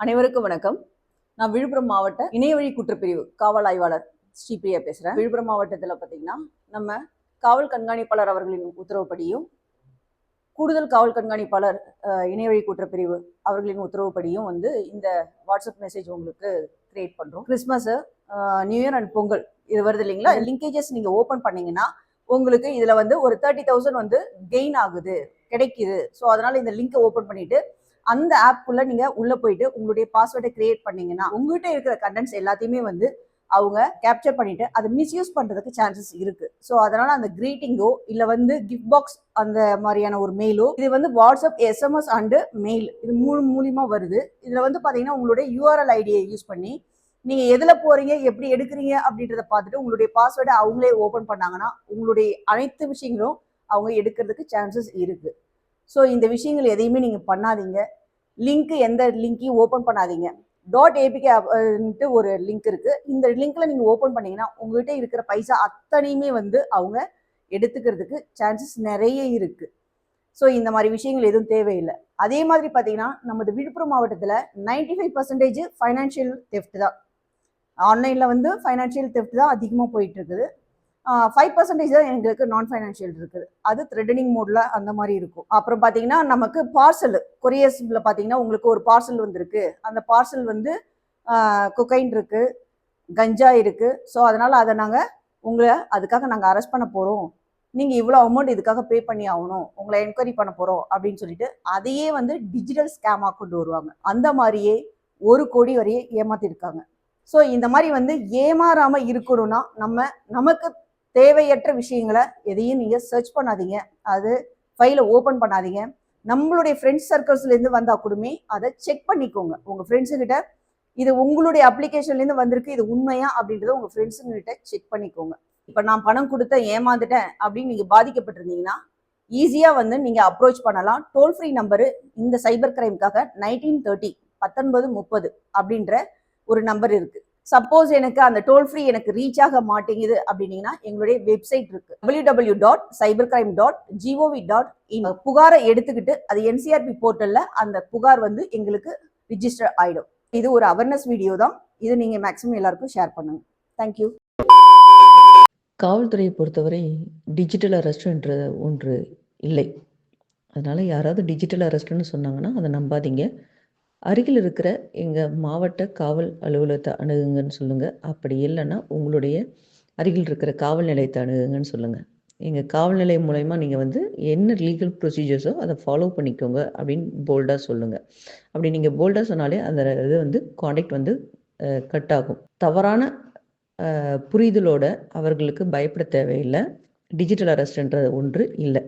அனைவருக்கும் வணக்கம். நான் விழுப்புரம் மாவட்ட இணையவழி குற்றப்பிரிவு காவல் ஆய்வாளர் ஸ்ரீபிரியா பேசுகிறேன் விழுப்புரம் மாவட்டத்தில் பார்த்தீங்கன்னா நம்ம காவல் கண்காணிப்பாளர் அவர்களின் உத்தரவுப்படியும் கூடுதல் காவல் கண்காணிப்பாளர் இணையவழி குற்றப்பிரிவு அவர்களின் உத்தரவுப்படியும் வந்து இந்த வாட்ஸ்அப் மெசேஜ் உங்களுக்கு கிரியேட் பண்ணுறோம் Christmas new year and Pongal இது வருது இல்லைங்களா? லிங்கேஜஸ் நீங்கள் ஓப்பன் பண்ணீங்கன்னா உங்களுக்கு இதில் வந்து ஒரு தேர்ட்டி தௌசண்ட் வந்து கெயின் ஆகுது கிடைக்குது. ஸோ அதனால் இந்த லிங்கை ஓப்பன் பண்ணிட்டு அந்த ஆப்குள்ள நீங்க உள்ள போயிட்டு உங்களுடைய பாஸ்வேர்டை கிரியேட் பண்ணீங்கன்னா உங்ககிட்ட இருக்கிற கண்டென்ட்ஸ் எல்லாத்தையுமே வந்து அவங்க கேப்சர் பண்ணிட்டு அதை மிஸ்யூஸ் பண்றதுக்கு சான்சஸ் இருக்கு. ஸோ அதனால அந்த கிரீட்டிங்கோ இல்ல வந்து கிஃப்ட் பாக்ஸ் அந்த மாதிரியான ஒரு மெயிலோ இது வந்து வாட்ஸ்அப் எஸ்எம்எஸ் அண்டு மெயில் இது மூணு மூலியமா வருது. இதுல வந்து பாத்தீங்கன்னா உங்களுடைய யூஆர்எல் ஐடியை யூஸ் பண்ணி நீங்க எதுல போறீங்க எப்படி எடுக்கிறீங்க அப்படின்றத பார்த்துட்டு உங்களுடைய பாஸ்வேர்டை அவங்களே ஓபன் பண்ணாங்கன்னா உங்களுடைய அனைத்து விஷயங்களும் அவங்க எடுக்கிறதுக்கு சான்சஸ் இருக்கு. ஸோ இந்த விஷயங்கள் எதையுமே நீங்கள் பண்ணாதீங்க. லிங்க் எந்த லிங்க்கையும் ஓப்பன் பண்ணாதீங்க. டாட் ஏபிகே ஒரு லிங்க் இருக்குது இந்த லிங்க்கில் நீங்கள் ஓப்பன் பண்ணிங்கன்னா உங்கள்கிட்ட இருக்கிற பைசா அத்தனையுமே வந்து அவங்க எடுத்துக்கிறதுக்கு சான்சஸ் நிறைய இருக்குது ஸோ இந்த மாதிரி விஷயங்கள் எதுவும் தேவையில்லை. அதே மாதிரி பார்த்தீங்கன்னா நமது விழுப்புரம் மாவட்டத்தில் ninety five percentage financial theft தான் ஆன்லைனில் வந்து ஃபைனான்ஷியல் தெஃப்ட் தான் அதிகமாக போயிட்டுருக்குது ஃபைவ் பர்சன்டேஜ் தான் எங்களுக்கு நான் ஃபைனான்ஷியல் இருக்குது. அது த்ரெட்டனிங் மோடில் அந்த மாதிரி இருக்கும். அப்புறம் பார்த்தீங்கன்னா நமக்கு பார்சல் கொரியர்ஸில் பார்த்தீங்கன்னா உங்களுக்கு ஒரு பார்சல் வந்திருக்கு. அந்த பார்சல் வந்து கொக்கைன் இருக்குது கஞ்சா இருக்குது ஸோ அதனால் அதை நாங்கள் உங்களை அதுக்காக நாங்கள் அரெஸ்ட் பண்ண போகிறோம் நீங்கள் இவ்வளோ அமௌண்ட் இதுக்காக பே பண்ணி ஆகணும். உங்களை என்கொயரி பண்ண போகிறோம் அப்படின்னு சொல்லிட்டு அதையே வந்து டிஜிட்டல் ஸ்கேமாக கொண்டு வருவாங்க. அந்த மாதிரியே ஒரு கோடி வரையே ஏமாத்திருக்காங்க. ஸோ இந்த மாதிரி வந்து ஏமாறாமல் இருக்கணும்னா நம்ம நமக்கு தேவையற்ற விஷயங்களை எதையும் நீங்கள் சர்ச் பண்ணாதீங்க. அது ஃபைலை ஓப்பன் பண்ணாதீங்க. நம்மளுடைய ஃப்ரெண்ட்ஸ் சர்க்கிள்ஸ்லேருந்து வந்தால் கூடமே அதை செக் பண்ணிக்கோங்க. உங்கள் ஃப்ரெண்ட்ஸுக்கிட்ட இது உங்களுடைய அப்ளிகேஷன்லேருந்து வந்திருக்கு இது உண்மையா அப்படின்றத உங்கள் ஃப்ரெண்ட்ஸுங்கிட்ட செக் பண்ணிக்கோங்க. இப்போ நான் பணம் கொடுத்த ஏமாந்துட்டேன் அப்படின்னு நீங்கள் பாதிக்கப்பட்டிருந்தீங்கன்னா ஈஸியாக வந்து நீங்கள் அப்ரோச் பண்ணலாம். டோல் ஃப்ரீ நம்பரு இந்த சைபர் கிரைம்காக நைன்டீன் தேர்ட்டி பத்தொன்பது முப்பது அப்படின்ற ஒரு நம்பர் இருக்குது சப்போஸ் எனக்கு அந்த டோல் ஃப்ரீ எனக்கு ரீச் ஆக மாட்டேங்குது அப்படின்னீங்கன்னா எங்களுடைய வெப்சைட் இருக்கு. W W dot cyber crime dot GOV dot in புகாரை எடுத்துக்கிட்டு அது என்சிஆர்பி போர்ட்டல்ல அந்த புகார் வந்து எங்களுக்கு ரிஜிஸ்டர் ஆயிடும். இது ஒரு அவேர்னஸ் வீடியோ தான். இது நீங்க மேக்ஸிமம் எல்லாருக்கும் ஷேர் பண்ணுங்க. தேங்க்யூ காவல்துறையை பொறுத்தவரை டிஜிட்டல் அரெஸ்ட்ன்ற ஒன்று இல்லை. அதனால் யாராவது டிஜிட்டல் அரெஸ்ட்னு சொன்னாங்கன்னா அதை நம்பாதீங்க. அருகில் இருக்கிற எங்கள் மாவட்ட காவல் அலுவலகத்தை அணுகுங்கன்னு சொல்லுங்கள் அப்படி இல்லைன்னா உங்களுடைய அருகில் இருக்கிற காவல் நிலையத்தை அணுகுங்கன்னு சொல்லுங்கள் எங்கள் காவல் நிலையம் மூலயமா நீங்கள் வந்து என்ன லீகல் ப்ரொசீஜர்ஸோ அதை ஃபாலோ பண்ணிக்கோங்க அப்படின்னு போல்டாக சொல்லுங்கள் அப்படி நீங்கள் போல்டாக சொன்னாலே அந்த இது வந்து காண்டாக்ட் வந்து கட் ஆகும். தவறான புரிதலோட அவர்களுக்கு பயப்பட தேவையில்லை. டிஜிட்டல் அரெஸ்ட்ன்ற ஒன்று இல்லை.